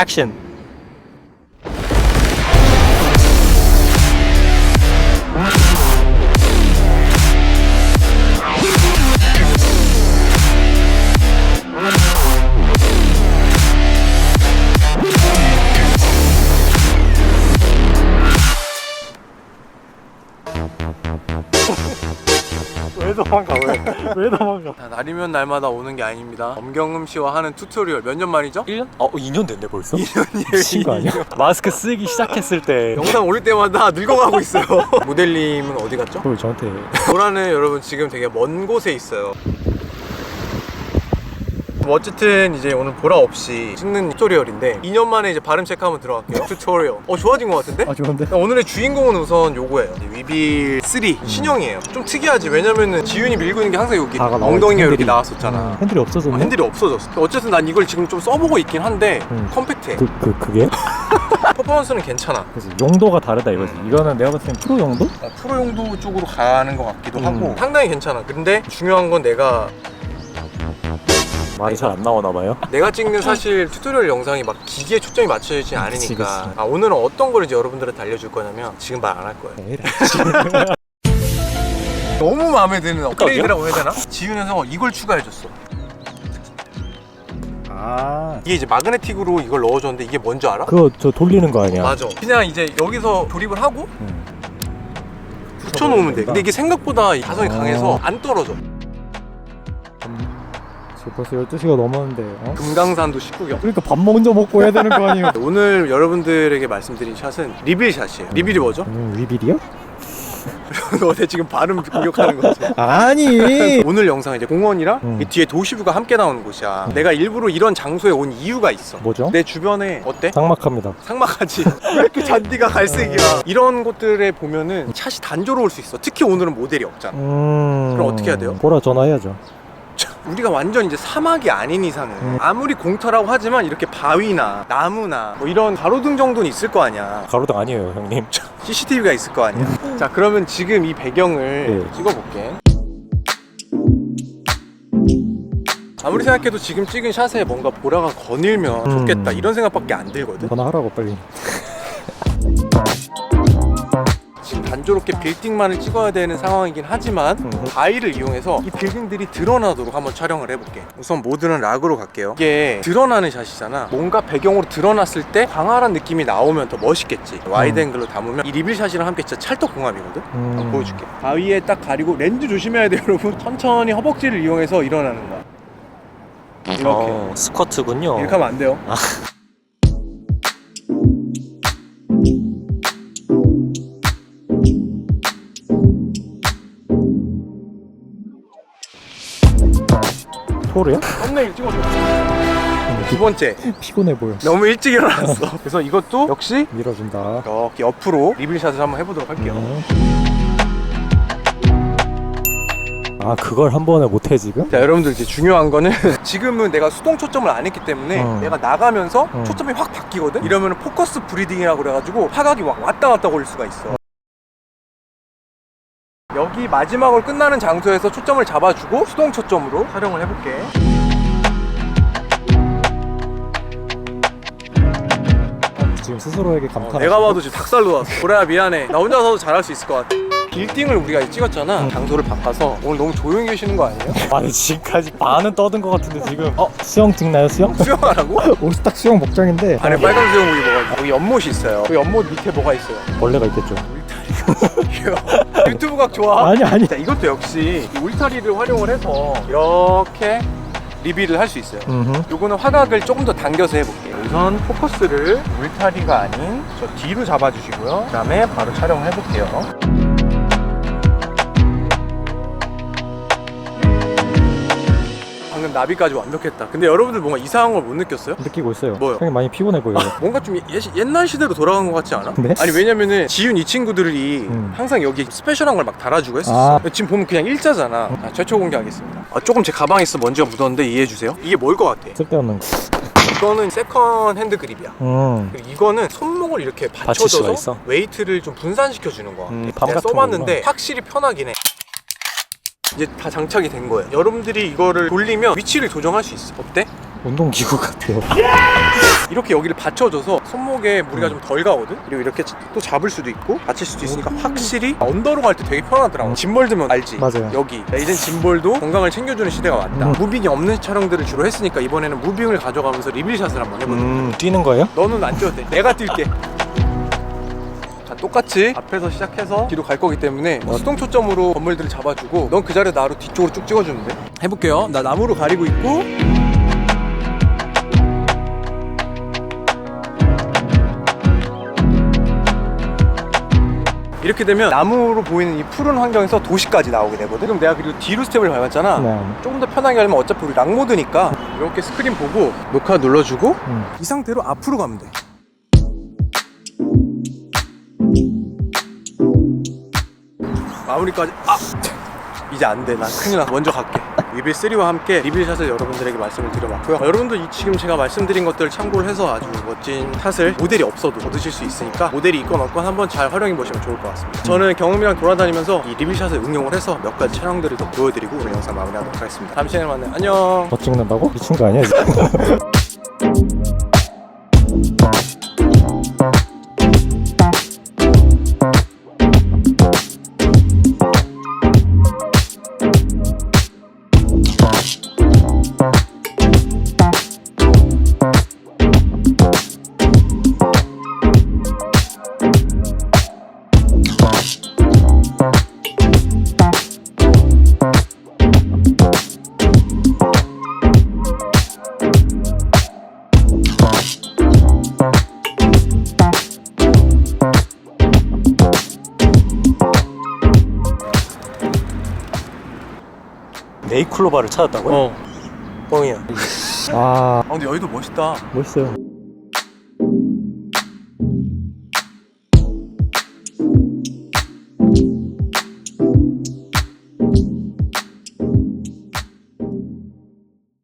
action. 도망가 왜? 왜 도망가? 자, 날이면 날마다 오는 게 아닙니다. 엄경음 씨와 하는 튜토리얼 몇 년 만이죠? 1년? 어 2년 됐네 벌써? 2년이에요. 미친 거 아니야? 마스크 쓰기 시작했을 때 영상 올릴 때마다 늙어가고 있어요. 모델님은 어디 갔죠? 그걸 저한테 보라는 여러분 지금 되게 먼 곳에 있어요. 뭐 어쨌든 이제 오늘 보라 없이 찍는 튜토리얼인데 2년 만에 이제 발음 체크 한번 들어갈게요. 튜토리얼. 어 좋아진 것 같은데? 아 좋은데? 오늘의 주인공은 우선 요거예요. 위빌 3 신형이에요. 좀 특이하지. 왜냐면은 지윤이 밀고 있는 게 항상 여기 다가 나와 엉덩이가 있어, 이렇게 핸들이. 나왔었잖아. 음, 핸들이 없어졌네? 어, 핸들이 없어졌어. 어쨌든 난 이걸 지금 좀 써보고 있긴 한데 음. 컴팩트해. 그, 그, 그게? 퍼포먼스는 괜찮아. 그래서 용도가 다르다 이거지 이거는 내가 봤을 땐 프로 용도? 어, 프로 용도 쪽으로 가는 것 같기도 음. 하고 상당히 괜찮아. 근데 중요한 건 내가 말이 잘 안 나오나 봐요 내가 찍는 사실 튜토리얼 영상이 막 기기에 초점이 맞춰지지 않으니까 그치, 그치. 아, 오늘은 어떤 걸 이제 여러분들한테 알려줄 거냐면 지금 말 안 할 거예요. 너무 마음에 드는 업그레이드라고 해야 되나? 지윤에서 이걸 추가해줬어. 아 이게 이제 마그네틱으로 이걸 넣어줬는데 이게 뭔지 알아? 그거 저 돌리는 거 아니야? 맞아. 그냥 이제 여기서 조립을 하고 음. 붙여놓으면 돼. 근데 이게 생각보다 이 가성이 어. 강해서 안 떨어져. 지금 벌써 12시가 넘었는데 어? 금강산도 식구경. 그러니까 밥 먼저 먹고 해야 되는 거 아니에요? 오늘 여러분들에게 말씀드린 샷은 리빌 샷이에요. 리빌이 뭐죠? 음, 위빌이요? 너네 지금 발음 공격하는 거지. 아니 오늘 영상 이제 공원이랑 음. 이 뒤에 도시뷰가 함께 나오는 곳이야. 내가 일부러 이런 장소에 온 이유가 있어. 뭐죠? 내 주변에 어때? 삭막합니다 상막하지? 왜 이렇게 잔디가 갈색이야? 이런 곳들에 보면은 샷이 단조로울 수 있어. 특히 오늘은 모델이 없잖아. 음... 그럼 어떻게 해야 돼요? 보라 전화해야죠 우리가 완전 이제 사막이 아닌 이상은 음. 아무리 공터라고 하지만 이렇게 바위나 나무나 뭐 이런 가로등 정도는 있을 거 아니야. 가로등 아니에요 형님 CCTV가 있을 거 아니야. 자, 그러면 지금 이 배경을 네. 찍어볼게. 아무리 생각해도 지금 찍은 샷에 뭔가 보라가 거닐면 음. 좋겠다 이런 생각밖에 안 들거든. 전화하라고 빨리 단조롭게 빌딩만을 찍어야 되는 상황이긴 하지만 음. 바위를 이용해서 이 빌딩들이 드러나도록 한번 촬영을 해볼게. 우선 모드는 락으로 갈게요. 이게 드러나는 샷이잖아. 뭔가 배경으로 드러났을 때 광활한 느낌이 나오면 더 멋있겠지. 와이드 음. 앵글로 담으면 이 리빌 샷이랑 함께 진짜 찰떡궁합이거든. 음... 한번 보여줄게. 바위에 딱 가리고 렌즈 조심해야 돼요, 여러분. 천천히 허벅지를 이용해서 일어나는 거야. 이렇게. 어, 스쿼트군요 이렇게 하면 안 돼요. 토르야? 썸네일 찍어줘. 두 번째, 피곤해 보여 너무 일찍 일어났어. 그래서 이것도 역시 밀어준다 이렇게 옆으로 리빌샷을 한번 해보도록 할게요. 음. 아 그걸 한 번에 못해 지금? 자, 여러분들 이제 중요한 거는 지금은 내가 수동 초점을 안 했기 때문에 음. 내가 나가면서 음. 초점이 확 바뀌거든? 이러면 포커스 브리딩이라고 그래가지고 화각이 막 왔다 갔다 걸릴 수가 있어. 여기 마지막으로 끝나는 장소에서 초점을 잡아주고 수동 초점으로 촬영을 해볼게. 지금 스스로에게 감탄 어, 내가 봐도 지금 닭살 돋았어. 보라야 미안해. 나 혼자서도 잘할 수 있을 것 같아. 빌딩을 우리가 찍었잖아. 장소를 바꿔서 오늘 너무 조용히 계시는 거 아니에요? 아니 지금까지 반은 떠든 것 같은데 지금 어? 수영 찍나요 수영? 수영하라고? 옷이 딱 수영 복장인데 안에 빨간 수영복 입어가지고 여기 연못이 있어요. 그 연못 밑에 뭐가 있어요? 벌레가 있겠죠 유튜브 각 좋아. 아니 아니 자, 이것도 역시 이 울타리를 활용을 해서 이렇게 리뷰를 할 수 있어요. 음흠. 요거는 화각을 조금 더 당겨서 해볼게요. 우선 포커스를 울타리가 아닌 저 뒤로 잡아주시고요. 그 다음에 바로 촬영을 해볼게요. 방금 나비까지 완벽했다. 근데 여러분들 뭔가 이상한 걸 못 느꼈어요? 느끼고 있어요 뭐요? 형이 많이 피곤해 보여요 뭔가 좀 예- 옛날 시대로 돌아간 것 같지 않아? 네? 아니 왜냐면은 지윤 이 친구들이 음. 항상 여기 스페셜한 걸 막 달아주고 했었어 아. 지금 보면 그냥 일자잖아 자, 최초 공개하겠습니다 아, 조금 제 가방에 있어 먼지가 묻었는데 이해해 주세요 이게 뭘 것 같아? 쓸데없는 거 이거는 세컨 핸드 그립이야 음. 그리고 이거는 손목을 이렇게 받쳐줘서? 웨이트를 좀 분산시켜 주는 거야 음, 밤 내가 써봤는데. 확실히 편하긴 해 이제 다 장착이 된 거예요 여러분들이 이거를 돌리면 위치를 조정할 수 있어 어때? 운동기구 같아요. 이렇게 여기를 받쳐줘서 손목에 무리가 좀 덜 가거든? 그리고 이렇게 또 잡을 수도 있고 받칠 수도 있으니까 확실히 언더로 갈 때 되게 편하더라고 짐볼 들면 알지? 맞아요. 여기 야, 이젠 짐볼도 건강을 챙겨주는 시대가 왔다 음. 무빙이 없는 촬영들을 주로 했으니까 이번에는 무빙을 가져가면서 리빌샷을 한번 해보자 음, 뛰는 거예요? 너는 안 뛰어도 돼 내가 뛸게 자, 똑같이 앞에서 시작해서 뒤로 갈 거기 때문에 뭐 수동 초점으로 건물들을 잡아주고 넌 그 자리에 나로 뒤쪽으로 쭉 찍어주면 돼 해볼게요. 나 나무로 가리고 있고. 이렇게 되면 나무로 보이는 이 푸른 환경에서 도시까지 나오게 되거든. 그럼 내가 그리고 뒤로 스텝을 밟았잖아. 네. 조금 더 편하게 하려면 어차피 우리 락모드니까 이렇게 스크린 보고 녹화 눌러주고 음. 이 상태로 앞으로 가면 돼 마무리까지 아! 이제 안 돼. 난 큰일 났어. 먼저 갈게. 리빌 3와 함께 리빌 샷을 여러분들에게 말씀을 드려봤고요. 어, 여러분도 이 지금 제가 말씀드린 것들을 참고를 해서 아주 멋진 샷을 모델이 없어도 얻으실 수 있으니까 모델이 있건 없건 한번 잘 활용해 보시면 좋을 것 같습니다. 저는 경험이랑 돌아다니면서 이 리빌 샷을 응용을 해서 몇 가지 촬영들을 더 보여드리고 오늘 영상 마무리하도록 하겠습니다. 다음 시간에 만나요. 안녕. 더 찍는다고? 미친 거 아니야? 네이클로바를 찾았다고요? 어. 뻥이야. 아, 아 근데 여기도 멋있다. 멋있어요.